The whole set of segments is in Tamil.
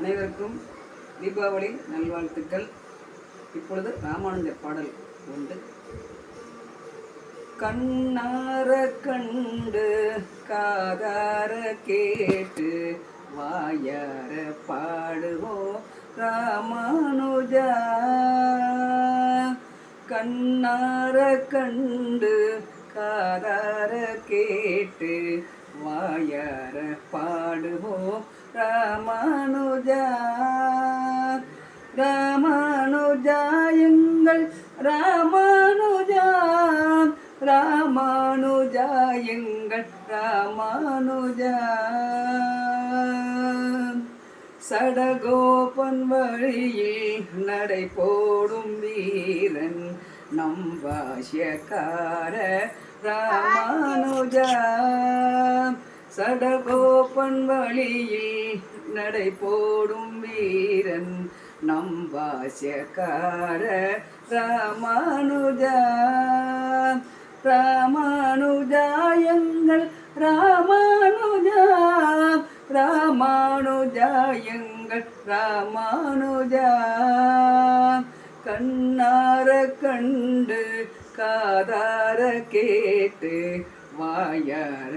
அனைவருக்கும் தீபாவளி நல்வாழ்த்துக்கள். இப்பொழுது ராமானுஜ பாடல் உண்டு. கண்ணார கண்டு காதார கேட்டு வாயார பாடுவோம் ராமானுஜா. கண்ணார கண்டு காதார கேட்டு வாயார பாடுவோம் ராமானுஜா ராமானுஜா எங்கள் ராமானுஜா ராமானுஜா எங்கள் ராமானுஜா சடகோபன் வழியில் நடை போடும் வீரன் நம் பாஷ்யக்கார ராமானுஜா சடகோப்பன் வழியில் நடை போடும் வீரன் நம் பாஷ்யக்கார ராமானுஜா. ராமானுஜா எங்கள் ராமானுஜா. ராமானுஜா எங்கள் ராமானுஜா. கண்ணார கண்டு காதார கேட்டு வாயார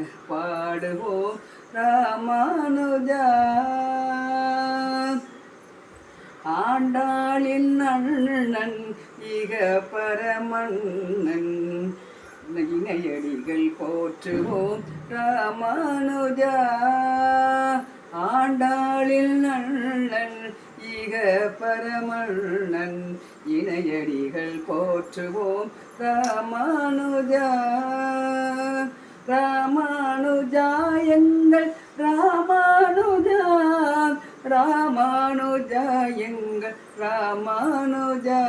பாடுவோம் ராமானுஜா ஆண்டாளின் அண்ணன் இக பரமன்னன். இணையடிகள் போற்றுவோம் ராமானுஜா ஆண்டாளில் அண்ணன் இக பரமண்ணன் இணையடிகள் போற்றுவோம் ராமானுஜா ராமானுஜா எங்கள் ராமானுஜா.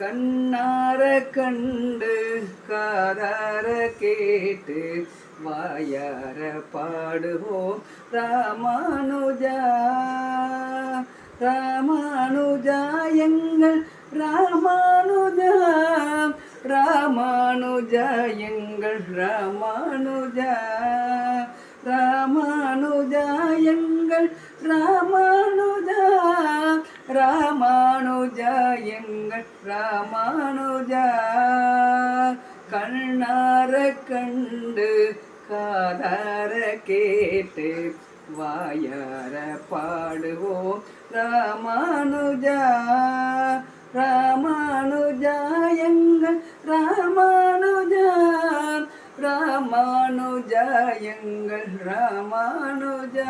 கண்ணார கண்டு காதார கேட்டு வாயார பாடுவோம். ராமானுஜா ராமானுஜா எங்கள் ராமானுஜா. ராமானுஜா எங்கள் ராமானுஜா. ராமானுஜா. எங்கள் ராமானுஜா ராமானுஜா எங்கள் ராமானுஜா. கண்ணார கண்டு காதார கேட்டு வாயார பாடுவோம். ராமானுஜா ராமானுஜா எங்கள் ராமானுஜா. ராமானுஜா எங்கள் ராமானுஜா.